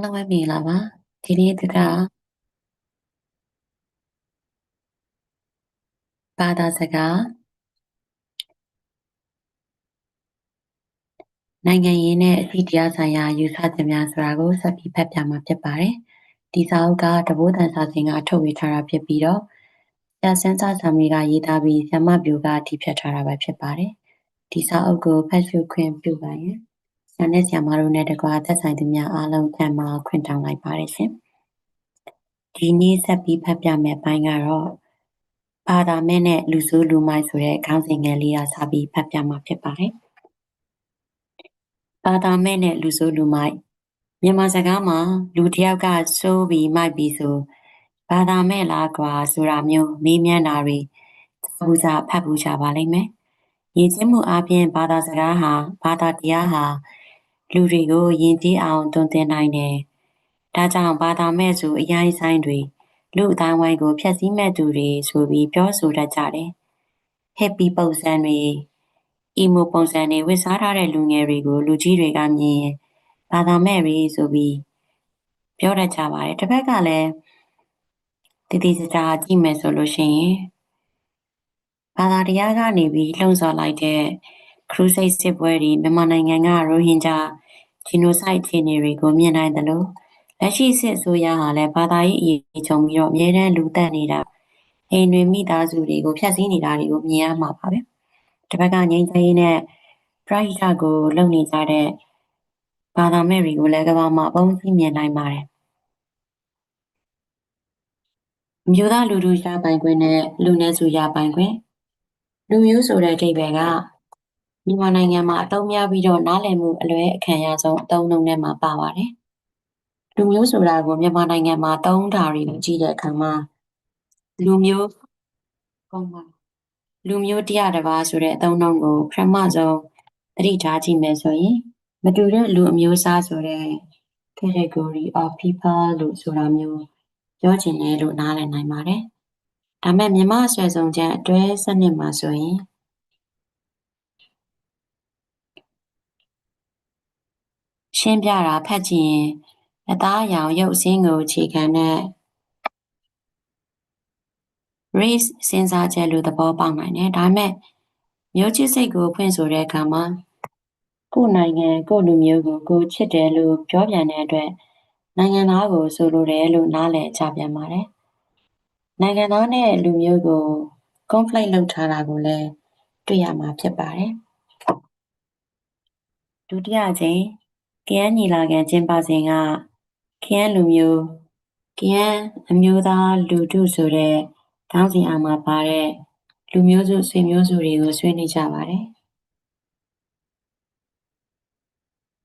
အားလုံးပဲမင်္ဂလာပါဒီနေ့တကဘာသာစကားနိုင်ငံရေးနဲ့အသည့်တရားဆိုင်ရာယူဆချက်များဆိုတာကိုဆက်ပြီးဖတ်ပြမှာဖြစ်ပါတယ်ဒီစာအုပ်ကတဘိုးတန်စာစဉ်ကထုတ်ဝေထားတာဖြစ်ပြီးတော့ဆရာစန်းစာဆာမီကရေးသားပြီးဆ iam မပြူကတည်ဖြတ်ထားတာပဲဖြစ်ပါတယ်ဒီစာအုပ်ကိုဖတ်ရှုခွင့်ပြုပါရင်ဆ ရာနဲ့ဆရာမတို့နဲ့တကွာသက်ဆိုင်သူများအားလုံးပြန်မှာခွင့်တောင်းလိုက်ပါတယ်ရှင်ဒီနေ့ဆက်ပြီးဖတ်ပြမယ့်အပိုင်းကတော့ဘာသာမဲ့နဲ့လူဆိုးလူမိုက်ဆိုတဲ့ခေါင်းစဉ်ငယ်လေးကစပြီးဖတ်ပြမှာဖြစ်ပါတယ်ဘာသာမဲ့နဲ့လူဆိုးလူမိုက်မြန်မာစကားမှာလူတစ်ယောက်ကစိုးပြီးမိုက်ပြီးဆိုဘာသာမဲ့လားကွာဆိုတာမျိုးမေးမြန်းတာတွေသာဘူးစားဖတ်ဘူးချပါလိမ့်မယ်။ယဉ်ကျေးမှုအပြင်ဘာသာစကားဟာဘာသာတရားဟာ လူတွေကိုယဉ်ကျေးအောင်တွင်တင်နိုင်တယ်။ဒါကြောင့်ဘာသာမဲ့ဆိုအရင်ဆိုင်တွေလူအတိုင်းဝိုင်းကိုဖျက်ဆီးမဲ့သူတွေဆိုပြီးပြောဆိုတတ်ကြတယ်။ happy ပုံစံတွေ emo ပုံစံတွေဝတ်စားထားတဲ့လူငယ်တွေကိုလူကြီးတွေကမြင်ရင်ဘာသာမဲ့တွေဆိုပြီးပြောတတ်ကြပါတယ်။တစ်ဖက်ကလည်းတည်တည်ကြကြကြည့်မယ်ဆိုလို့ရှိရင်ဘာသာတရားကနေပြီးလှုံ့ဆော်လိုက်တဲ့ ခရူစိတ်စစ်ပွဲတွေမြန်မာနိုင်ငံကရိုဟင်ဂျာဂျီနိုဆိုက်ခြေနေတွေကိုမြင်နိုင်တယ်လို့လက်ရှိစစ်အစိုးရဟာလည်းဘာသာရေးအရေးချုံပြီးတော့အမြဲတမ်းလူတက်နေတာအိမ်တွင်မိသားစုတွေကိုဖျက်ဆီးနေတာတွေကိုမြင်ရမှာပါပဲတစ်ဖက်ကငြိမ်းချမ်းရေးနဲ့ပရိသတ်ကိုလုံနေကြတဲ့ဘာသာမဲ့တွေကိုလည်းကမ္ဘာမှာအပုံးကြီးမြင်နိုင်ပါတယ်မျိုးသားလူထုရပိုင်ခွင့်နဲ့လူနည်းစုရပိုင်ခွင့်လူမျိုးဆိုတဲ့အဓိပ္ပာယ်က မြန်မာနိုင်ငံမှာအသုံးများပြီးတော့နားလည်မှုအလွဲအခံရဆုံးအသုံးအနှုန်းထဲမှာပါပါတယ်။လူမျိုးဆိုတာကိုမြန်မာနိုင်ငံမှာသုံးတာတွေကိုကြည့်တဲ့အခါမှာလူမျိုးကောင်းပါလူမျိုးတရားတစ်ပါးဆိုတဲ့အသုံးအနှုန်းကိုပထမဆုံးသတိထားကြည့်မယ်ဆိုရင်မတူတဲ့လူအမျိုးအစားဆိုတဲ့ category of people လို့ဆိုတာမျိုးပြောချင်တယ်လို့နားလည်နိုင်ပါတယ်။ဒါမဲ့မြန်မာအဆွဲဆုံးချက်အတွဲစနစ်မှာဆိုရင် ရှင်းပြတာဖတ်ကြည့်ရင်အသားအရောင်ရုပ်ဆင်းကိုအခြေခံတဲ့ race စဉ်းစားချက်လို့သဘောပေါက်နိုင်တယ်။ဒါပေမဲ့မျိုးချစ်စိတ်ကိုဖွင့်ဆိုတဲ့အခါမှာကိုယ်နိုင်ငံကိုယ်လူမျိုးကိုကိုချစ်တယ်လို့ပြောပြန်တဲ့အတွက်နိုင်ငံသားကိုဆိုလိုတယ်လို့နားလည်ကြပြန်ပါတယ်။နိုင်ငံသားနဲ့လူမျိုးကို conflict လုပ်ထားတာကိုလည်းတွေ့ရမှာဖြစ်ပါတယ်။ဒုတိယအကြိမ် ကယန်းညီလာခံကျင်းပစဉ်ကကယန်းလူမျိုးကယန်းအမျိုးသားလူထုဆိုတဲ့ခေါင်းစဉ်အောက်မှာပါတဲ့လူမျိုးစုဆွေမျိုးစုတွေကိုဆွေးနွေးကြပါတယ်။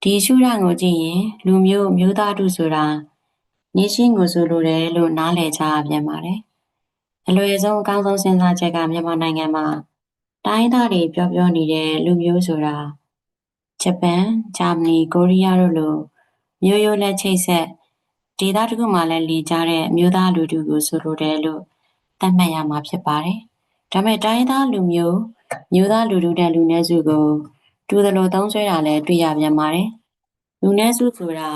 ဒီရှုထောင့်ကိုကြည့်ရင်လူမျိုးမျိုးသားထုဆိုတာနေရှင်းကိုဆိုလိုတယ်လို့နားလည်ကြပြန်ပါတယ်။အလွယ်ဆုံးအကောင်းဆုံးစဉ်းစားချက်ကမြန်မာနိုင်ငံမှာတိုင်းသားတွေပြောပြောနေတဲ့လူမျိုးဆိုတာ ဂျပန်၊ဂျာမနီ၊ကိုရီးယားတို့လိုမျိုးရိုးလက်ချိတ်ဆက်ဒေသတစ်ခုမှာလည်းလီကြတဲ့မျိုးသားလူထုကိုဆိုလိုတယ်လို့သတ်မှတ်ရမှာဖြစ်ပါတယ်။ဒါမဲ့တိုင်းသားလူမျိုးမျိုးသားလူထုတဲ့လူနည်းစုကိုတူသလိုသုံးဆွဲတာလည်းတွေ့ရပြန်ပါတယ်။လူနည်းစုဆိုတာ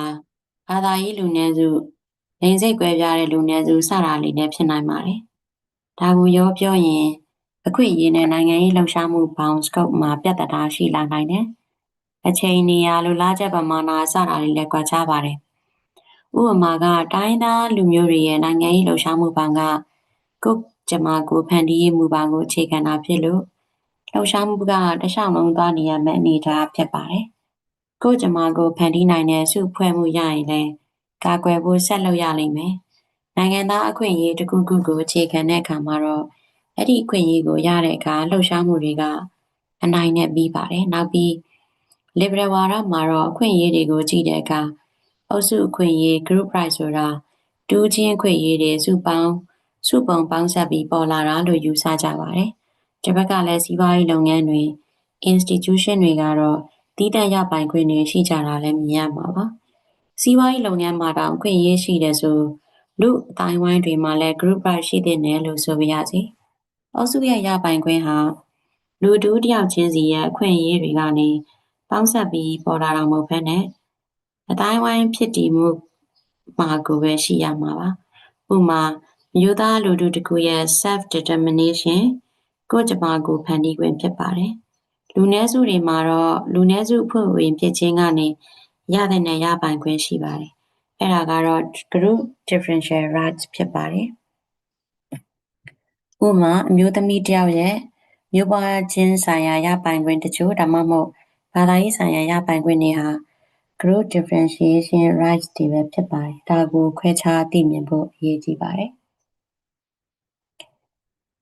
ဘာသာရေးလူနည်းစုလိင်စိတ်ကွဲပြားတဲ့လူနည်းစုစတာလေးလည်းဖြစ်နိုင်ပါတယ်။ဒါကိုရောပြောရင်အခွင့်အရေးနဲ့နိုင်ငံရေးလှုပ်ရှားမှုပေါင်း scope မှာပြဿနာရှိလာနိုင်တယ်။ အချိန်နေရာလိုလားချက်ပမာဏစတာတွေလည်းကွာခြားပါတယ်။ဥပမာကတိုင်းသားလူမျိုးတွေရဲ့နိုင်ငံရေးလှုပ်ရှားမှုပေါင်းကကိုကျမကိုဖန်တီးရေးမူပေါင်းကိုအခြေခံတာဖြစ်လို့လှုပ်ရှားမှုကတခြားလုံးသွားနေရမယ့်အနေအထားဖြစ်ပါတယ်။ကိုကျမကိုဖန်တီးနိုင်တဲ့စုဖွဲ့မှုရရင်လည်းကာကွယ်ဖို့ဆက်လုပ်ရလိမ့်မယ်။နိုင်ငံသားအခွင့်အရေးတစ်ခုခုကိုအခြေခံတဲ့အခါမှာတော့အဲ့ဒီအခွင့်အရေးကိုရတဲ့အခါလှုပ်ရှားမှုတွေကအနိုင်နဲ့ပြီးပါတယ်။နောက်ပြီး liberal ဝါဒမှာတော့အခွင့်အရေးတွေကိုကြည့်တဲ့အခါအုပ်စုအခွင့်အရေး group right ဆိုတာတူးချင်းအခွင့်အရေးတွေစုပေါင်းစုပုံပေါင်းဆက်ပြီးပေါ်လာတာလို့ယူဆကြပါတယ်။တစ်ဘက်ကလည်းစီးပွားရေးလုပ်ငန်းတွေ institution တွေကတော့တည်တံ့ရပိုင်ခွင့်တွေရှိကြတာလည်းမြင်ရမှာပါ။စီးပွားရေးလုပ်ငန်းမှာတောင်ခွင့်ရေးရှိတယ်ဆိုလူအတိုင်းဝိုင်းတွေမှာလည်း group right ရှိတဲ့နယ်လို့ဆိုပြရစီ။အုပ်စုရဲ့ရပိုင်ခွင့်ဟာလူတူးတယောက်ချင်းစီရဲ့အခွင့်အရေးတွေကနေ ပေါင်းဆက်ပြီးပေါ်လာတာမဟုတ်ဘဲနဲ့အတိုင်းဝိုင်းဖြစ်တည်မှုမှာကိုပဲရှိရမှာပါဥပမာမြို့သားလူထုတစ်ခုရဲ့ self determination ကိုယ်ကြမ္မာကိုဖန်တီးခွင့်ဖြစ်ပါတယ်လူနည်းစုတွေမှာတော့လူနည်းစုအဖွဲ့ဝင်ဖြစ်ခြင်းကနေရတဲ့နဲ့ရပိုင်ခွင့်ရှိပါတယ်အဲ့ဒါကတော့ group differential rights ဖြစ်ပါတယ်ဥပမာအမျိုးသမီးတယောက်ရဲ့မျိုးပွားခြင်းဆိုင်ရာရပိုင်ခွင့်တချို့ဒါမှမဟုတ် ဘာသာရေးဆိုင်ရာရပိုင်ခွင့်တွေဟာ group differentiation rights တွေပဲဖြစ်ပါတယ်ဒါကိုခွဲခြားသိမြင်ဖို့အရေးကြီးပါတယ်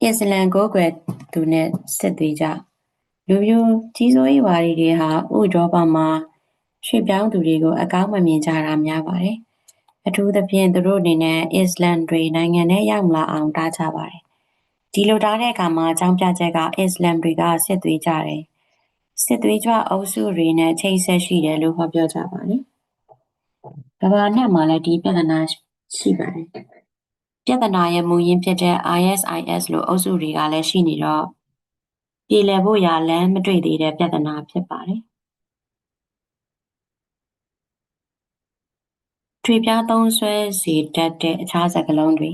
အစ္စလမ်ကိုကွယ်သူနဲ့စစ်သွေးကြလူမျိုးကြီးစိုးရေးဝါဒီတွေဟာဥရောပမှာရွှေ့ပြောင်းသူတွေကိုအကောင်းမမြင်ကြတာများပါတယ်အထူးသဖြင့်သူတို့အနေနဲ့အစ္စလမ်တွေနိုင်ငံထဲရောက်မလာအောင်တားကြပါတယ်ဒီလိုတားတဲ့အခါမှာအကြောင်းပြချက်ကအစ္စလမ်တွေကစစ်သွေးကြတယ် စစ်သွေးကြအုပ်စုတွေနဲ့ချိတ်ဆက်ရှိတယ်လို့ဟောပြောကြပါတယ်ကမ္ဘာနဲ့မှာလည်းဒီပြဿနာရှိပါတယ်ပြဿနာရဲ့မူရင်းဖြစ်တဲ့ ISIS လို့အုပ်စုတွေကလည်းရှိနေတော့ပြည်လည်ဖို့ရာလမ်းမတွေ့သေးတဲ့ပြဿနာဖြစ်ပါတယ်ထွေပြားသုံးဆွဲစီတတ်တဲ့အခြားစကားလုံးတွေ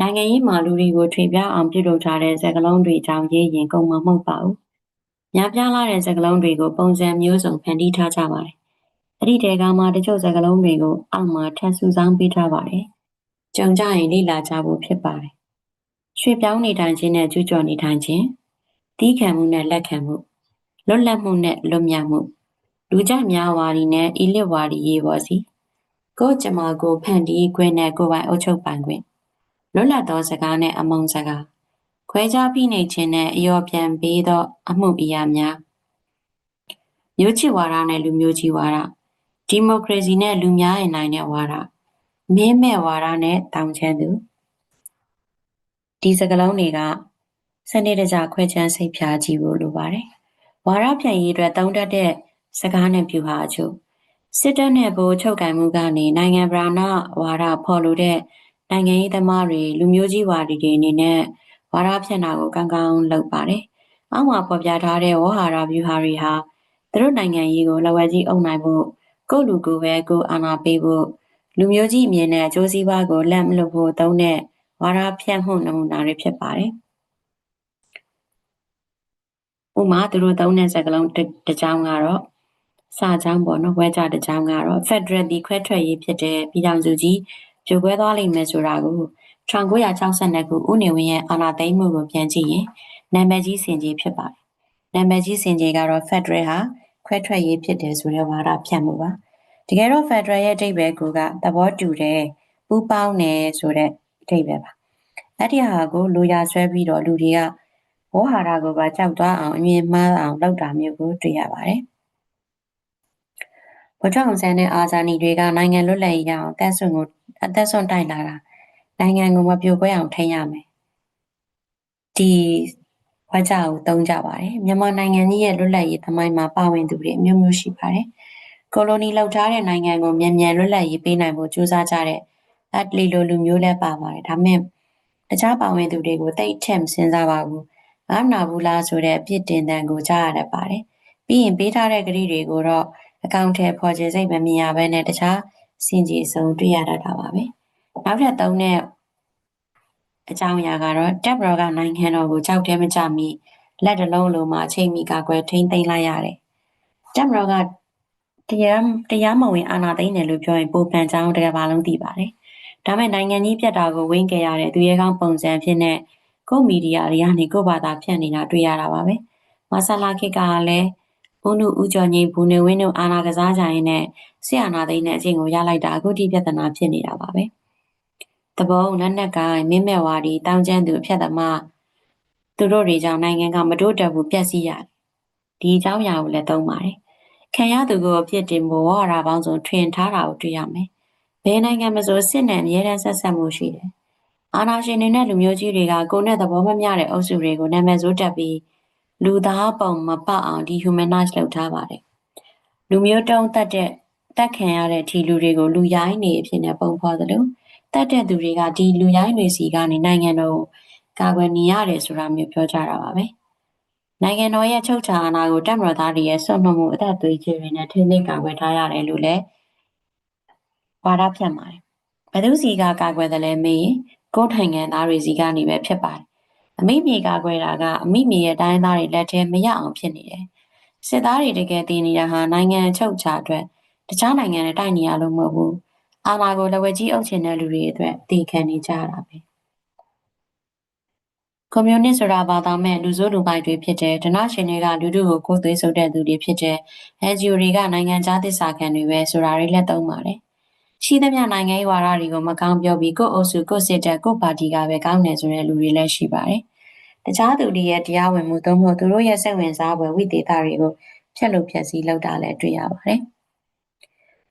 နိုင်ငံရေးမှာလူတွေကိုထွေပြားအောင်ပြုလုပ်ထားတဲ့စကားလုံးတွေကြောင့်ရေးရင်ကုန်မှာမဟုတ်ပါဘူး။ များပြားလာတဲ့စကားလုံးတွေကိုပုံစံမျိုးစုံဖန်တီးထားကြပါတယ်။အဲ့ဒီတဲကမှတချို့စကားလုံးတွေကိုအောက်မှာထပ်စုဆောင်းပေးထားပါတယ်။ကြုံကြရင်လေ့လာကြဖို့ဖြစ်ပါတယ်။ရွှေပြောင်းနေထိုင်ခြင်းနဲ့ကျူးကျော်နေထိုင်ခြင်းတီးခံမှုနဲ့လက်ခံမှုလွတ်လပ်မှုနဲ့လွတ်မြောက်မှုလူကြများဝါဒီနဲ့အီလစ်ဝါဒီရေးပေါ်စီကိုကျမကိုဖန်တီးခွင့်နဲ့ကိုပိုင်အုပ်ချုပ်ပိုင်ခွင့်လွတ်လပ်သောစကားနဲ့အမုံစကား ခွဲခြားဖိနှိပ်ခြင်းနဲ့အယောပြန်ပေးသော အမှုအရာများမျိုးချစ်ဝါဒနဲ့လူမျိုးကြီးဝါဒဒီမိုကရေစီနဲ့လူများရင်နိုင်တဲ့ဝါဒမင်းမဲ့ဝါဒနဲ့တောင်ချမ်းသူဒီစကလုံးတွေကစနစ်တကျခွဲခြမ်းစိတ်ဖြာကြည့်ဖို့လိုပါတယ်ဝါဒပြန်ရေးအတွက်တောင်းတတဲ့စကားနဲ့ပြူဟာအချို့စစ်တပ်နဲ့ဗိုလ်ချုပ်ကံမှုကနေနိုင်ငံဗราဏဝါဒဖော်လို့တဲ့နိုင်ငံရေးသမားတွေလူမျိုးကြီးဝါဒီတွေအနေနဲ့ ဝါဒဖြန့်တာကိုကောင်းကောင်းလုပ်ပါတယ်။အောက်မှာဖော်ပြထားတဲ့ဝဟာရဗျူဟာတွေဟာသူတို့နိုင်ငံရေးကိုလက်ဝဲကြီးအုပ်နိုင်ဖို့ကိုယ့်လူကိုယ်ပဲကိုယ်အာဏာပေးဖို့လူမျိုးကြီးအမြင်နဲ့အကျိုးစီးပွားကိုလက်မလွတ်ဖို့သုံးတဲ့ဝါဒဖြန့်မှုနမူနာတွေဖြစ်ပါတယ်။ဥမာသူတို့သုံးတဲ့စကားလုံးတစ်ကြောင်းကတော့စာကြောင်းပေါ့နော်ဝဲကြတစ်ကြောင်းကတော့ Federal ဒီခွဲထွက်ရေးဖြစ်တဲ့ပြည်ထောင်စုကြီးပြိုကွဲသွားလိမ့်မယ်ဆိုတာကို 1962ခုဦးနေဝင်းရဲ့အာဏာသိမ်းမှုကိုပြန်ကြည့်ရင်နာမည်ကြီးစင်ကြီးဖြစ်ပါတယ်။နာမည်ကြီးစင်ကြီးကတော့ Federal ဟာခွဲထွက်ရေးဖြစ်တယ်ဆိုတဲ့ဝါဒဖြန့်မှုပါ။တကယ်တော့ Federal ရဲ့အဓိပ္ပာယ်ကသဘောတူတယ်ပူးပေါင်းတယ်ဆိုတဲ့အဓိပ္ပာယ်ပါ။အဲ့ဒီဟာကိုလူရဆွဲပြီးတော့လူတွေကဝေါ်ဟာရကိုပါကြောက်သွားအောင်အမြင်မှားအောင်လုပ်တာမျိုးကိုတွေ့ရပါတယ်။ဗိုလ်ချုပ်အောင်ဆန်းနဲ့အာဇာနည်တွေကနိုင်ငံလွတ်လပ်ရေးရအောင်တက်ဆွန်ကိုအသက်ဆွန့်တိုက်လာတာ နိုင်ငံကိုမပြိုကွဲအောင်ထိန်းရမယ်ဒီဝါကြကိုသုံးကြပါတယ်မြန်မာနိုင်ငံကြီးရဲ့လွတ်လပ်ရေးသမိုင်းမှာပါဝင်သူတွေအမျိုးမျိုးရှိပါတယ်ကိုလိုနီလောက်ထားတဲ့နိုင်ငံကိုမြန်မြန်လွတ်လပ်ရေးပေးနိုင်ဖို့ကြိုးစားကြတဲ့အတလီလိုလူမျိုးလည်းပါပါတယ်ဒါမဲ့တခြားပါဝင်သူတွေကိုတိတ်ထက်မစင်စားပါဘူးငါနာဘူးလားဆိုတဲ့အပြစ်တင်တန်ကိုကြားရတတ်ပါတယ်ပြီးရင်ပေးထားတဲ့ကတိတွေကိုတော့အကောင့်ထဲဖော်ကျစိတ်မမြင်ရဘဲနဲ့တခြားစင်ကြီးစုံတွေ့ရတတ်တာပါပဲ နောက်ထပ်သုံးတဲ့အကြောင်းအရာကတော့တပ်ဘရောကနိုင်ငံတော်ကိုကြောက်တဲမကြမီလက်တလုံးလုံးမှာချိန်မီကာကွယ်ထိမ့်သိမ်းလိုက်ရတယ်တပ်ဘရောကတရားတရားမဝင်အာဏာသိမ်းတယ်လို့ပြောရင်ပုံပန်ကြောင်းတကယ်ပါလုံးသိပါတယ်ဒါမဲ့နိုင်ငံကြီးပြတ်တာကိုဝင်းကြရတဲ့သူရဲကောင်းပုံစံဖြစ်နေကိုမီဒီယာတွေကနေကိုဘာသာဖြန့်နေတာတွေ့ရတာပါပဲမဆလာခေတ်ကလည်းဦးနုဦးကျော်ငိဘူနေဝင်းတို့အာနာကစားကြရင်နဲ့ဆရာနာသိန်းနဲ့အချင်းကိုရလိုက်တာအခုတိပြဿနာဖြစ်နေတာပါပဲ တပုံလက်နက်ကိုင်းမင်းမဲ့ဝါဒီတောင်းကျမ်းသူအဖြတ်သမားသူတို့တွေကြောင့်နိုင်ငံကမတိုးတက်ဘူးပြက်စီးရတယ်ဒီအကြောင်းအရာကိုလည်းသုံးပါတယ်ခံရသူကိုအဖြစ်တင်ဖို့ဝါရာပေါင်းစုံထွင်ထားတာကိုတွေ့ရမယ်ဘယ်နိုင်ငံမဆိုစစ်နဲ့အမြဲတမ်းဆက်ဆက်မှုရှိတယ်အာနာရှင်တွေနဲ့လူမျိုးကြီးတွေကကိုယ်နဲ့သဘောမမျှတဲ့အုပ်စုတွေကိုနာမည်ဆိုးတက်ပြီးလူသားပုံမပအောင် dehumanize လုပ်ထားပါတယ်။လူမျိုးတုံးတတ်တဲ့တက်ခံရတဲ့အထိလူတွေကိုလူရိုင်းနေအဖြစ်နဲ့ပုံဖော်သလို တတ်တဲ့သူတွေကဒီလူရိုင်းတွေစီကနေနိုင်ငံတော်ကိုကာကွယ်နေရတယ်ဆိုတာမျိုးပြောကြတာပါပဲ။နိုင်ငံတော်ရဲ့ချုပ်ချာအာဏာကိုတပ်မတော်သားတွေရဲ့ဆွတ်နှုတ်မှုအသက်သွေးခြင်းတွေနဲ့ထိန်းသိမ်းကာကွယ်ထားရတယ်လို့လည်းဝါဒဖြန့်ပါတယ်ဘသူစီကကာကွယ်တယ်လဲမေးရင်ကိုယ်နိုင်ငံသားတွေစီကနေပဲဖြစ်ပါတယ်အမိမြေကာကွယ်တာကအမိမြေရဲ့တိုင်းသားတွေလက်ထဲမရအောင်ဖြစ်နေတယ်စစ်သားတွေတကယ်တည်နေတာဟာနိုင်ငံချုပ်ချအတွက်တခြားနိုင်ငံနဲ့တိုက်နေရလို့မဟုတ်ဘူး အာဏာကိုလက်ဝဲကြီးအုပ်ချင်တဲ့လူတွေအတွက်တည်ခံနေကြတာပဲကွန်မြူနစ်ဆိုတာဘာသာမဲ့လူစိုးလူပိုက်တွေဖြစ်တဲ့ဒနာရှင်တွေကလူထုကိုကိုယ်သွေးဆုပ်တဲ့သူတွေဖြစ်တဲ့ NGO တွေကနိုင်ငံခြားသစ္စာခံတွေပဲဆိုတာတွေလက်သုံးပါတယ်ရှိသမျှနိုင်ငံရေးဝါဒတွေကိုမကောင်းပြောပြီးကိုယ့်အုပ်စုကိုယ့်စစ်တပ်ကိုယ့်ပါတီကပဲကောင်းတယ်ဆိုတဲ့လူတွေလည်းရှိပါတယ်တခြားသူတွေရဲ့တရားဝင်မှုသို့မဟုတ်သူတို့ရဲ့စိတ်ဝင်စားဖွယ်ဝိသေသတွေကိုဖျက်လို့ဖျက်ဆီးလုပ်တာလည်းတွေ့ရပါတယ်။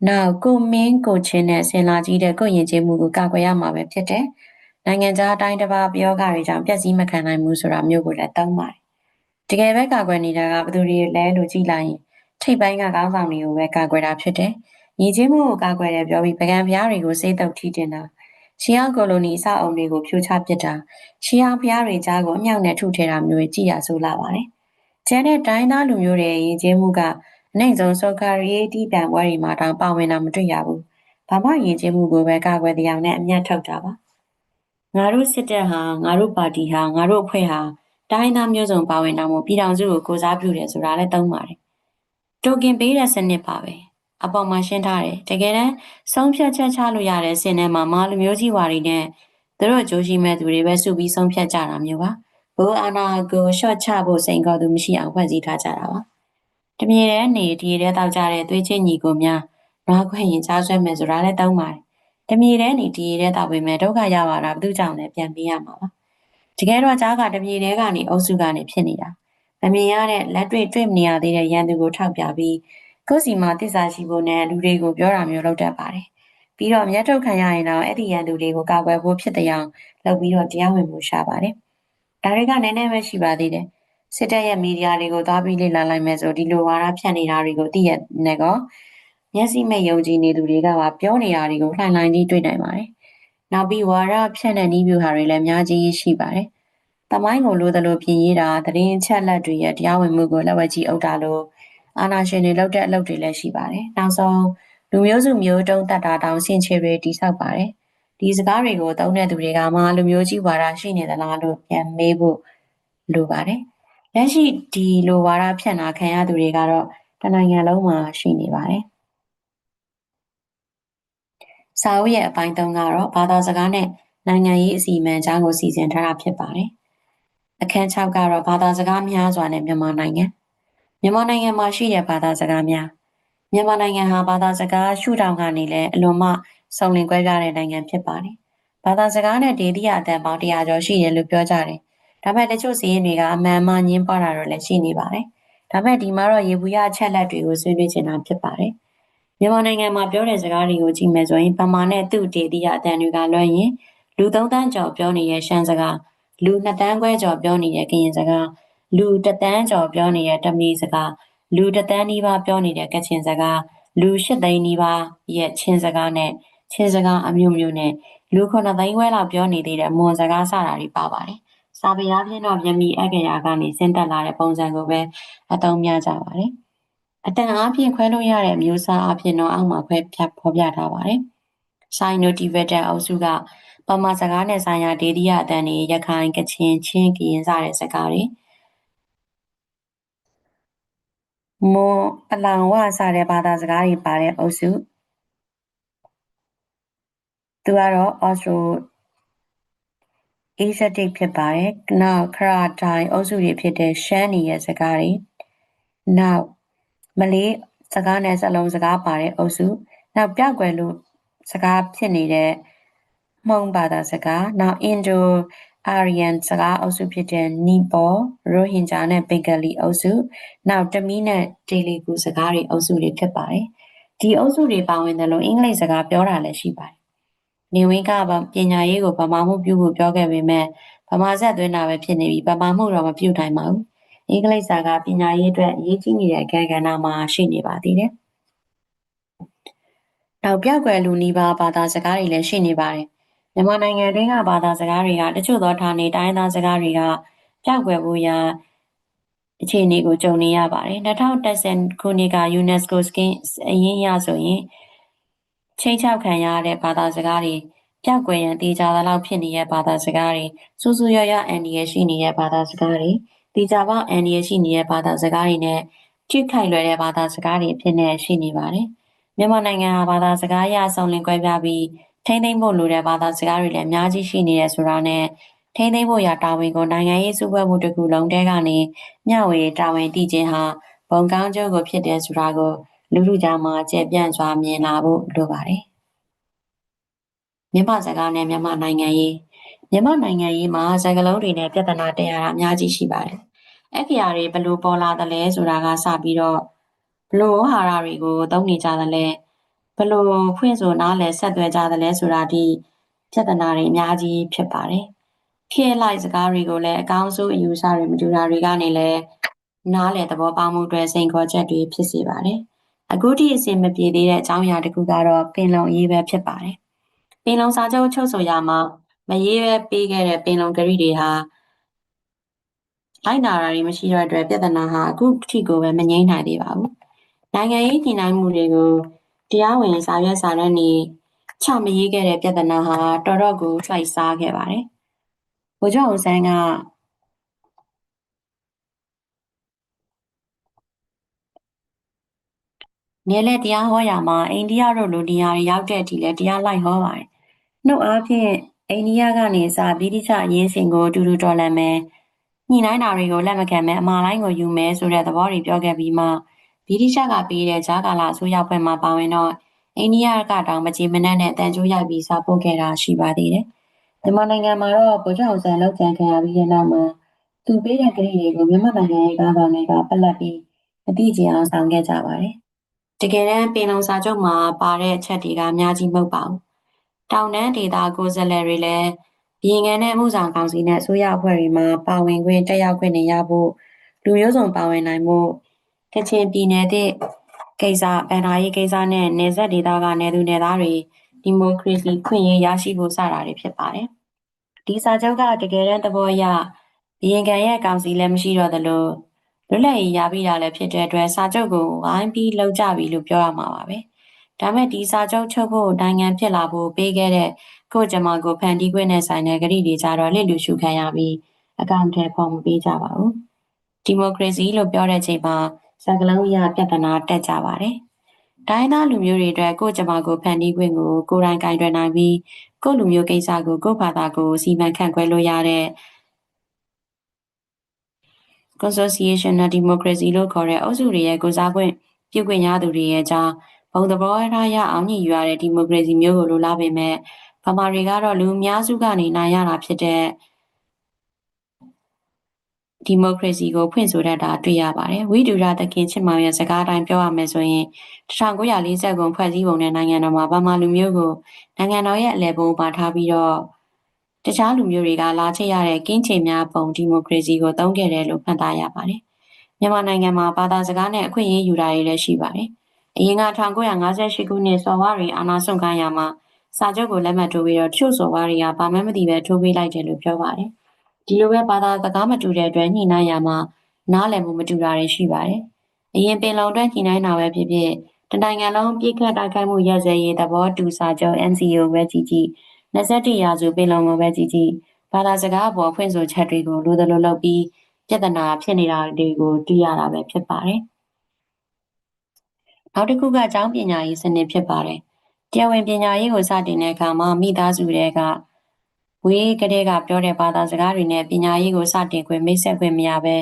နောက်ကိုမင်းကိုချင်းနဲ့ဆင်လာကြီးတဲ့ကိုရင်ချင်းမှုကိုကာကွယ်ရမှာပဲဖြစ်တယ်။နိုင်ငံခြားအတိုင်းတစ်ပါးပြောကြတွေကြောင့်ပျက်စီးမခံနိုင်ဘူးဆိုတာမျိုးကိုလည်းသုံးပါတယ်။တကယ်ပဲကာကွယ်နေတာကဘယ်သူတွေလဲလို့ကြည့်လိုက်ရင်ထိပ်ပိုင်းကကောင်းဆောင်တွေကိုပဲကာကွယ်တာဖြစ်တယ်။ညီချင်းမှုကိုကာကွယ်တယ်ပြောပြီးပကံဖျားတွေကိုစိတ်တုပ်ထိတင်တာရှီယာကိုလိုနီအဆောက်အုံတွေကိုဖြိုချပစ်တာရှီယာဖျားတွေကြားကိုအမြောက်နဲ့ထုထဲတာမျိုးကြည့်ရဆိုးလာပါတယ်။ကျန်တဲ့တိုင်းသားလူမျိုးတွေရဲ့ရည်ချင်းမှုက အနိုင်ဆုံးစောကာရီတီးပြန်ပွဲတွေမှာတောင်ပါဝင်တာမတွေ့ရဘူး။ဘာမှရည်ချင်းမှုကိုပဲကာကွယ်တရားနဲ့အမျက်ထုတ်တာပါ။ငါတို့စစ်တပ်ဟာငါတို့ပါတီဟာငါတို့အဖွဲ့ဟာတိုင်းသားမျိုးစုံပါဝင်တာမို့ပြည်ထောင်စုကိုကိုစားပြုတယ်ဆိုတာလည်းသုံးပါတယ်။တိုကင်ပေးတဲ့စနစ်ပါပဲ။အပေါ်မှာရှင်းထားတယ်။တကယ်တမ်းဆုံးဖြတ်ချက်ချလို့ရတဲ့စင်ထဲမှာမာလူမျိုးကြီးဝါတွေနဲ့သူတို့ကြိုးရှိမဲ့သူတွေပဲစုပြီးဆုံးဖြတ်ကြတာမျိုးပါ။ဘိုးအာနာကိုရှော့ချဖို့စိန်ခေါ်သူမရှိအောင်ဖွဲ့စည်းထားကြတာပါ။ တမြေထဲနေဒီထဲတောက်ကြတဲ့သွေးချင်းညီကိုများနွားခွင့်ရင်ကြားဆွဲမယ်ဆိုတာလည်းသုံးပါတယ်။တမြေထဲနေဒီထဲတောက်ပေမဲ့ဒုက္ခရပါတာဘသူကြောင့်လဲပြန်ပြရမှာပါ။တကယ်တော့ကြားကတမြေထဲကနေအုပ်စုကနေဖြစ်နေတာ။မမြင်ရတဲ့လက်တွေ့တွေ့မနေရသေးတဲ့ရန်သူကိုထောက်ပြပြီးကိုယ်စီမှာတစ္ဆာရှိဖို့နဲ့လူတွေကိုပြောတာမျိုးလုပ်တတ်ပါတယ်။ပြီးတော့မျက်ထုတ်ခံရရင်တော့အဲ့ဒီရန်သူတွေကိုကာကွယ်ဖို့ဖြစ်တဲ့အောင်လုပ်ပြီးတော့တရားဝင်မှုရှာပါတယ်။ဒါတွေကနည်းနည်းပဲရှိပါသေးတယ်။ စစ်တပ်ရဲ့မီဒီယာတွေကိုသွားပြီးလေ့လာလိုက်မယ်ဆိုဒီလိုဝါဒဖြန့်နေတာတွေကိုသိရတဲ့ကောမျက်စိမဲ့ယုံကြည်နေသူတွေကပါပြောနေတာတွေကိုလှိုင်လှိုင်ကြီးတွေ့နိုင်ပါတယ်။နောက်ပြီးဝါဒဖြန့်တဲ့နည်းဗျူဟာတွေလည်းအများကြီးရှိပါတယ်။တမိုင်းကိုလိုသလိုပြင်ရေးတာသတင်းချက်လက်တွေရဲ့တရားဝင်မှုကိုလက်ဝဲကြီးအုပ်တာလို့အာဏာရှင်တွေလုပ်တဲ့အလုပ်တွေလည်းရှိပါတယ်။နောက်ဆုံးလူမျိုးစုမျိုးတုံးတတ်တာတောင်ဆင်ချေတွေတိဆောက်ပါတယ်။ဒီစကားတွေကိုသုံးတဲ့သူတွေကမှလူမျိုးကြီးဝါဒရှိနေသလားလို့ပြန်မေးဖို့လိုပါတယ်။ လက်ရှိဒီလိုဝါဒဖြန့်တာခံရသူတွေကတော့တနိုင်ငံလုံးမှာရှိနေပါတယ်။စာအုပ်ရဲ့အပိုင်း၃ကတော့ဘာသာစကားနဲ့နိုင်ငံရေးအစီအမံအကြောင်းကိုစီစဉ်ထားတာဖြစ်ပါတယ်။အခန်း၆ကတော့ဘာသာစကားများစွာနဲ့မြန်မာနိုင်ငံ။မြန်မာနိုင်ငံမှာရှိတဲ့ဘာသာစကားများမြန်မာနိုင်ငံဟာဘာသာစကားရှုထောင့်ကနေလည်းအလွန်မှစုံလင်ကွဲပြားတဲ့နိုင်ငံဖြစ်ပါတယ်။ဘာသာစကားနဲ့ဒေသီအတန်ပေါင်း100ကျော်ရှိတယ်လို့ပြောကြတယ်။ ဒါပေမဲ့တချို့စီးရင်တွေကအမှန်မှညင်းပွားတာတော့လည်းရှိနေပါတယ်။ဒါပေမဲ့ဒီမှာတော့ရေဘူးရအချက်လက်တွေကိုဆွေးနွေးချင်တာဖြစ်ပါတယ်။မြန်မာနိုင်ငံမှာပြောတဲ့စကားတွေကိုကြည့်မယ်ဆိုရင်ပမာနဲ့သူ့ဒေသီအတန်တွေကလွှဲရင်လူ3တန်းကျော်ပြောနေတဲ့ရှမ်းစကားလူ2တန်းခွဲကျော်ပြောနေတဲ့ကရင်စကားလူတသန်းကျော်ပြောနေတဲ့တမီစကားလူတသန်းနီးပါးပြောနေတဲ့ကချင်စကားလူ၈သိန်းနီးပါးရဲ့ချင်းစကားနဲ့ချင်းစကားအမျိုးမျိုးနဲ့လူ9သိန်းခွဲလောက်ပြောနေသေးတဲ့မွန်စကားစတာတွေပါပါတယ်။ စာပေအပြင်တော့မြမီအကရာကနေဆင်းသက်လာတဲ့ပုံစံကိုပဲအသုံးများကြပါတယ်။အတန်အပြင်ခွဲလို့ရတဲ့မျိုးစားအပြင်တော့အောက်မှာခွဲဖြတ်ဖော်ပြထားပါတယ်။ Sino-Tibetan အုပ်စုကပမာစကားနဲ့ဆိုင်ရာဒေသီယအတန်တွေရခိုင်ကချင်ချင်းကရင်စတဲ့စကားတွေမွန်အလောင်ဝစတဲ့ဘာသာစကားတွေပါတဲ့အုပ်စုသူကတော့ Austro Asiatic ဖြစ်ပါတယ်။နောက်ခရာတိုင်အုပ်စုတွေဖြစ်တဲ့ရှမ်းနီရဲ့စကားတွေနောက်မလေးစကားနဲ့စလုံးစကားပါတဲ့အုပ်စုနောက်ပြောက်ွယ်လို့စကားဖြစ်နေတဲ့မှုံဘာသာစကားနောက်အင်ဒိုအာရီယန်စကားအုပ်စုဖြစ်တဲ့နီပေါ်ရိုဟင်ဂျာနဲ့ဘင်္ဂလီအုပ်စုနောက်တမီးနဲ့တေလီဂူစကားတွေအုပ်စုတွေဖြစ်ပါတယ်ဒီအုပ်စုတွေပါဝင်တယ်လို့အင်္ဂလိပ်စကားပြောတာလည်းရှိပါတယ် နေဝင်းကပညာရေးကိုဗမာမှုပြုဖို့ပြောခဲ့ပေမဲ့ဗမာဆက်သွင်းတာပဲဖြစ်နေပြီးဗမာမှုတော့မပြုနိုင်ပါဘူးအင်္ဂလိပ်စာကပညာရေးအတွက်အရေးကြီးနေတဲ့အခန်းကဏ္ဍမှာရှိနေပါသေးတယ်နောက်ပြောက်ွယ်လူနီးပါးဘာသာစကားတွေလည်းရှိနေပါတယ်မြန်မာနိုင်ငံတွင်းကဘာသာစကားတွေကတချို့သောဌာနေတိုင်းသားစကားတွေကပြောက်ွယ်ဖို့ရာအခြေအနေကိုကြုံနေရပါတယ်2010ခုနှစ်က UNESCO Skin အရင်းရဆိုရင် ချိန်ချောက်ခံရတဲ့ဘာသာစကားတွေပျောက်ကွယ်ရန်တေချာသလောက်ဖြစ်နေတဲ့ဘာသာစကားတွေစူးစူးရရအန်ဒီရရှိနေတဲ့ဘာသာစကားတွေတေချာပေါအန်ဒီရရှိနေတဲ့ဘာသာစကားတွေနဲ့ထိခိုက်လွယ်တဲ့ဘာသာစကားတွေအဖြစ်နဲ့ရှိနေပါတယ်မြန်မာနိုင်ငံဟာဘာသာစကားအရဆောင်လင်ကွဲပြားပြီးထိမ့်သိမ့်ဖို့လိုတဲ့ဘာသာစကားတွေလည်းအများကြီးရှိနေရဆိုတာနဲ့ထိမ့်သိမ့်ဖို့ရတာဝန်ကိုနိုင်ငံရေးစုဖွဲ့မှုတစ်ခုလုံးတဲကနေမျှဝေတာဝန်တည်ခြင်းဟာဘုံကောင်းကျိုးကိုဖြစ်တယ်ဆိုတာကို လူလူကြားမှာကျေပြန့်စွာမြင်လာဖို့လိုပါတယ်မြန်မာစကားနဲ့မြန်မာနိုင်ငံရေးမြန်မာနိုင်ငံရေးမှာစကားလုံးတွေနဲ့ပြဿနာတက်ရတာအများကြီးရှိပါတယ်။အဲ့ဒီအရာတွေဘလို့ပေါ်လာသလဲဆိုတာကစပြီးတော့ဘလို့ဟာရတွေကိုသုံးနေကြသလဲဘလို့ဖွင့်ဆိုနားလဲဆက်သွဲကြသလဲဆိုတာဒီပြဿနာတွေအများကြီးဖြစ်ပါတယ်။ခေလိုက်စကားတွေကိုလည်းအကောင်းဆုံးအယူဆတွေမတူတာတွေကနေလည်းနားလည်သဘောပေါက်မှုတွေစိန်ခေါ်ချက်တွေဖြစ်စေပါတယ်။ အခုထိအဆင်မပြေသေးတဲ့အကြောင်းအရာတစ်ခုကတော့ပင်လုံအရေးပဲဖြစ်ပါတယ်။ပင်လုံစာချုပ်ချုပ်ဆိုရမှာမရေးပဲပေးခဲ့တဲ့ပင်လုံကတိတွေဟာလိုက်နာတာတွေမရှိတော့အတွက်ပြဿနာဟာအခုထိကိုပဲမငြိမ်းနိုင်သေးပါဘူး။နိုင်ငံရေးညှိနှိုင်းမှုတွေကိုတရားဝင်စာရွက်စာတမ်းတွေချမရေးခဲ့တဲ့ပြဿနာဟာတော်တော့ကိုစိုက်စားခဲ့ပါတယ်။ဗိုလ်ချုပ်အောင်ဆန်းက နေလက်တရားဟောရာမှာအိန္ဒိယတို့လိုနေရာတွေရောက်တဲ့အထိလည်းတရားလိုက်ဟောပါတယ်။နှုတ်အားဖြင့်အိန္ဒိယကနေစဗြိတိရှရင်းစင်ကိုတူတူတော်လန်မယ်ညှိနှိုင်းတာတွေကိုလက်မခံမဲအမှားတိုင်းကိုယူမဲဆိုတဲ့သဘောတွေပြောခဲ့ပြီးမှဗြိတိရှကပေးတဲ့ဂျာကာလာအစိုးရဖွဲ့မှာပါဝင်တော့အိန္ဒိယကတောင်မကြေမနက်နဲ့တန်ကြိုးရိုက်ပြီးစာပို့ခဲ့တာရှိပါသေးတယ်။မြန်မာနိုင်ငံမှာတော့ဗိုလ်ချုပ်အောင်ဆန်းလောက်ကျန်ခံရပြီးတဲ့နောက်မှာသူပေးတဲ့ကတိတွေကိုမြန်မာနိုင်ငံရဲ့ကားကောင်တွေကပလက်ပြီးအတိအကျအောင်ဆောင်ခဲ့ကြပါတယ်။ တကယ်တမ်းပင်လုံစာချုပ်မှာပါတဲ့အချက်တွေကအများကြီးမဟုတ်ပါဘူး။တောင်တန်းဒေသကိုယ်စားလှယ်တွေလည်းဘီယင်ငံနဲ့မှုဆောင်ကောင်စီနဲ့အစိုးရအဖွဲ့တွေမှာပါဝင်ခွင့်တက်ရောက်ခွင့်တွေရဖို့လူမျိုးစုံပါဝင်နိုင်ဖို့ကချင်ပြည်နယ်တဲ့ကိစ္စဗန်ဒါရေးကိစ္စနဲ့နေဆက်ဒေသကနေသူနေသားတွေဒီမိုကရေစီခွင့်ရရရှိဖို့စတာတွေဖြစ်ပါတယ်။ဒီစာချုပ်ကတကယ်တမ်းသဘောအရဘီယင်ငံရဲ့ကောင်စီလည်းမရှိတော့သလို လွတ်လပ်ရေးရပြီးတာလည်းဖြစ်တဲ့အတွက်စာချုပ်ကိုဝိုင်းပြီးလှုပ်ကြပြီလို့ပြောရမှာပါပဲ။ဒါမဲ့ဒီစာချုပ်ချုပ်ဖို့နိုင်ငံဖြစ်လာဖို့ပေးခဲ့တဲ့ကိုကျမကိုဖန်တီးခွင့်နဲ့ဆိုင်တဲ့ဂရိတွေကြတော့လစ်လူရှုခံရပြီးအကောင့်ထဲပေါ်မပေးကြပါဘူးဒီမိုကရေစီလို့ပြောတဲ့ချိန်မှာစကလုံးရပြဿနာတက်ကြပါတယ်တိုင်းသားလူမျိုးတွေအတွက်ကိုကျမကိုဖန်တီးခွင့်ကိုကိုယ်တိုင်ကင်တွယ်နိုင်ပြီးကိုလူမျိုးကိစ္စကိုကိုဘာသာကိုစီမံခန့်ခွဲလို့ရတဲ့ Consortium of Democracy လို့ခေါ်တဲ့အုပ်စုတွေရဲ့ကိုစားခွင့်ပြုခွင့်ရသူတွေရဲ့အကြောင်းဘုံသဘောထားရအောင်ညှိယူရတဲ့ဒီမိုကရေစီမျိုးကိုလိုလားပေမဲ့ဗမာတွေကတော့လူအများစုကနေနိုင်ရတာဖြစ်တဲ့ဒီမိုကရေစီကိုဖွင့်ဆိုတတ်တာတွေ့ရပါတယ်။ဝိဒူရသခင်ချစ်မောင်ရဲ့စကားတိုင်းပြောရမယ်ဆိုရင်1940ခုဖွဲ့စည်းပုံနဲ့နိုင်ငံတော်မှာဗမာလူမျိုးကိုနိုင်ငံတော်ရဲ့အလဲပုံပါထားပြီးတော့ တခြားလူမျိုးတွေကလာချရတဲ့ကင်းချိန်များပုံဒီမိုကရေစီကိုသုံးခဲ့တယ်လို့မှတ်သားရပါတယ်။မြန်မာနိုင်ငံမှာဘာသာစကားနဲ့အခွင့်အရေးယူတာတွေလည်းရှိပါတယ်။အရင်က1958ခုနှစ်စော်ဝါရီအာဏာစွန့်ခိုင်းရမှာစာချုပ်ကိုလက်မှတ်ထိုးပြီးတော့တချို့စော်ဝါရီကဘာမှမသိပဲထိုးပေးလိုက်တယ်လို့ပြောပါတယ်။ဒီလိုပဲဘာသာစကားမတူတဲ့အတွက်ညှိနှိုင်းရမှာနားလည်မှုမတူတာတွေရှိပါတယ်။အရင်ပင်လုံအတွက်ညှိနှိုင်းတာပဲဖြစ်ဖြစ်တနိုင်ငံလုံးပြည်ခတ်တိုက်ခိုက်မှုရစဲရေးသဘောတူစာချုပ် NCO ပဲကြည့်ကြည့် 21ရာစုပင်လုံကိုပဲကြည့်ကြည့်ဘာသာစကားအပေါ်ဖွင့်ဆိုချက်တွေကိုလိုသလိုလုပ်ပြီးပြဿနာဖြစ်နေတာတွေကိုတွေ့ရတာပဲဖြစ်ပါတယ်။နောက်တစ်ခုကအကြောင်းပညာရေးစနစ်ဖြစ်ပါတယ်။တရားဝင်ပညာရေးကိုစတင်တဲ့အခါမှာမိသားစုတွေကဝေးကလေးကပြောတဲ့ဘာသာစကားတွေနဲ့ပညာရေးကိုစတင်ခွင့်မိတ်ဆက်ခွင့်မရဘဲ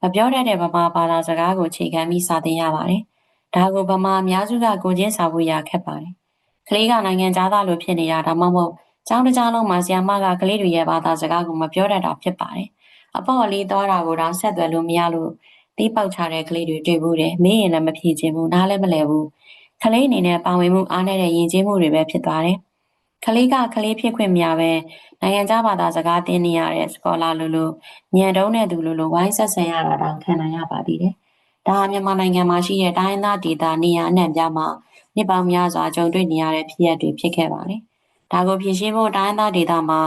မပြောတတ်တဲ့ဗမာဘာသာစကားကိုခြေခံပြီးစာသင်ရပါတယ်။ဒါကိုဗမာအများစုကကိုချင်းစာဖို့ရခက်ပါတယ်။ကလေးကနိုင်ငံသားလိုဖြစ်နေတာဒါမှမဟုတ် ကျောင်းတစ်ကျောင်းလုံးမှာဆရာမကကလေးတွေရဲ့ဘာသာစကားကိုမပြောတတ်တာဖြစ်ပါတယ်။အပေါ့အလေးသွားတာကိုတော့ဆက်သွယ်လို့မရလို့တီးပေါက်ချတဲ့ကလေးတွေတွေ့ဘူးတယ်။မင်းရင်လည်းမဖြေချင်ဘူးနားလည်းမလဲဘူး။ကလေးအနေနဲ့ပါဝင်မှုအားနည်းတဲ့ယဉ်ကျေးမှုတွေပဲဖြစ်သွားတယ်။ကလေးကကလေးဖြစ်ခွင့်မရပဲနိုင်ငံခြားဘာသာစကားသင်နေရတဲ့စကောလာလိုလိုညံတုံးတဲ့သူလိုလိုဝိုင်းဆက်ဆံရတာတောင်ခံနိုင်ရပါသေးတယ်။ဒါဟာမြန်မာနိုင်ငံမှာရှိတဲ့တိုင်းသားဒေသနေရာအနှံ့ပြားမှာနှစ်ပေါင်းများစွာကြုံတွေ့နေရတဲ့ဖြစ်ရပ်တွေဖြစ်ခဲ့ပါတယ်။ ဒါကိုဖြေရှင်းဖို့တိုင်းသားဒေသမှာ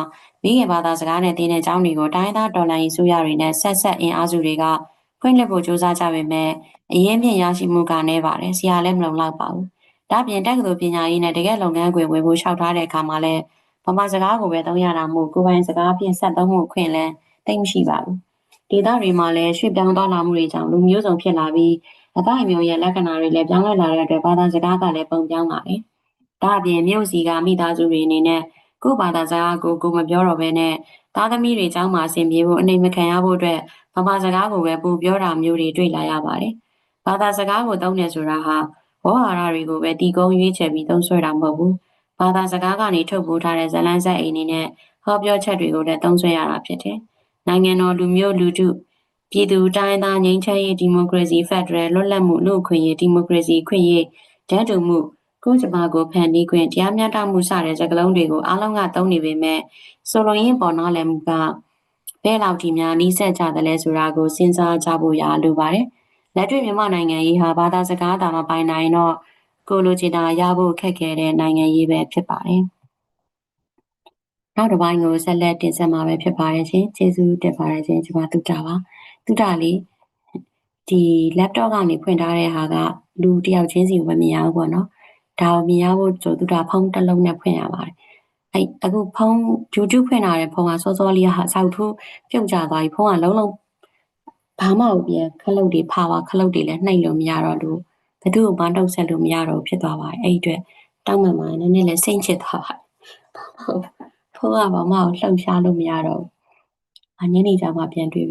မိခင်ဘာသာစကားနဲ့သင်တဲ့ကျောင်းတွေကိုတိုင်းသားတော်လှန်ရေးဆိုရတွေနဲ့ဆက်ဆက်အင်အားစုတွေကဖွင့်လှစ်ဖို့ကြိုးစားကြပေမဲ့အရင်ပြင်ရရှိမှုကနည်းပါတယ်ဆရာလည်းမလုံလောက်ပါဘူးဒါ့အပြင်တက္ကသိုလ်ပညာရေးနဲ့တကယ်လုပ်ငန်းခွင်ဝင်ဖို့လျှောက်ထားတဲ့အခါမှာလည်းဗမာစကားကိုပဲသုံးရတာမို့ကိုယ်ပိုင်စကားဖြင့်ဆက်သုံးမှုအခွင့်လည်းသိမ့်မရှိပါဘူးဒေသတွေမှာလည်းရွှေ့ပြောင်းသွားလာမှုတွေကြောင့်လူမျိုးစုံဖြစ်လာပြီးအတိုင်းမျိုးရဲ့လက္ခဏာတွေလည်းပြောင်းလဲလာတဲ့အတွက်ဘာသာစကားကလည်းပုံပြောင်းပါတယ် ဒါ့အပြင်မြို့စီကမိသားစုတွေအနေနဲ့ကိုယ့်ဘာသာစကားကိုကိုမပြောတော့ဘဲနဲ့သားသမီးတွေကျောင်းမှာအဆင်ပြေဖို့အနေမခံရဖို့အတွက်ဗမာစကားကိုပဲပို့ပြောတာမျိုးတွေတွေ့လာရပါတယ်ဘာသာစကားကိုသုံးနေဆိုတာဟာဝေါ်ဟာရတွေကိုပဲတီကုန်းရွေးချယ်ပြီးသုံးဆွဲတာမဟုတ်ဘူးဘာသာစကားကနေထုတ်ပိုးထားတဲ့ဇလန်းဆက်အိမ်တွေနဲ့ဟောပြောချက်တွေကိုလည်းသုံးဆွဲရတာဖြစ်တယ်နိုင်ငံတော်လူမျိုးလူထုပြည်သူတိုင်းသားငြိမ်းချမ်းရေးဒီမိုကရေစီဖက်ဒရယ်လွတ်လပ်မှုလူ့အခွင့်အရေးဒီမိုကရေစီခွင့်ရေးတန်းတူမှု ကိုယ်ကျမကိုဖန်တီးခွင့်တရားမျှတမှုစတဲ့စကားလုံးတွေကိုအားလုံးကသုံးနေပေမဲ့ဆိုလိုရင်းပေါ်နားလည်မှုကဘဲလောက်ဒီများနှီးဆက်ကြတယ်လဲဆိုတာကိုစဉ်းစားကြဖို့ရလိုပါတယ်လက်တွေ့မြန်မာနိုင်ငံရေးဟာဘာသာစကားတာမပိုင်နိုင်တော့ကိုလိုချင်တာရဖို့ခက်ခဲတဲ့နိုင်ငံရေးပဲဖြစ်ပါတယ်နောက်တစ်ပိုင်းကိုဆက်လက်တင်ဆက်မှာပဲဖြစ်ပါတယ်ရှင်ကျေးဇူးတင်ပါတယ်ရှင်ကျွန်မတုတာပါတုတာလေးဒီ laptop ကနေဖွင့်ထားတဲ့ဟာကလူတယောက်ချင်းစီဝယ်မြင်ရဘူးပေါ့နော် ဒါကိုမြင်ရဖို့ဆိုတုတာဖုန်းတစ်လုံးနဲ့ဖွင့်ရပါတယ်အဲ့အခုဖုန်း YouTube ဖွင့်ထားတဲ့ဖုန်းကစောစောလေးကစောက်ထိုးပြုတ်ကျသွားပြီဖုန်းကလုံးလုံးဘာမှမပြန်ခလုတ်တွေဖာပါခလုတ်တွေလည်းနှိပ်လို့မရတော့လို့ဘသူ့ကိုမနှုတ်ဆက်လို့မရတော့ဖြစ်သွားပါတယ်အဲ့ဒီအတွက်တောင်းမှန်မှနည်းနည်းလည်းစိတ်ချစ်သွားပါတယ်ဟုတ်ဖုန်းကဘာမှလှုပ်ရှားလို့မရတော့ဘူး။ညနေကျမှပြန်တွေ့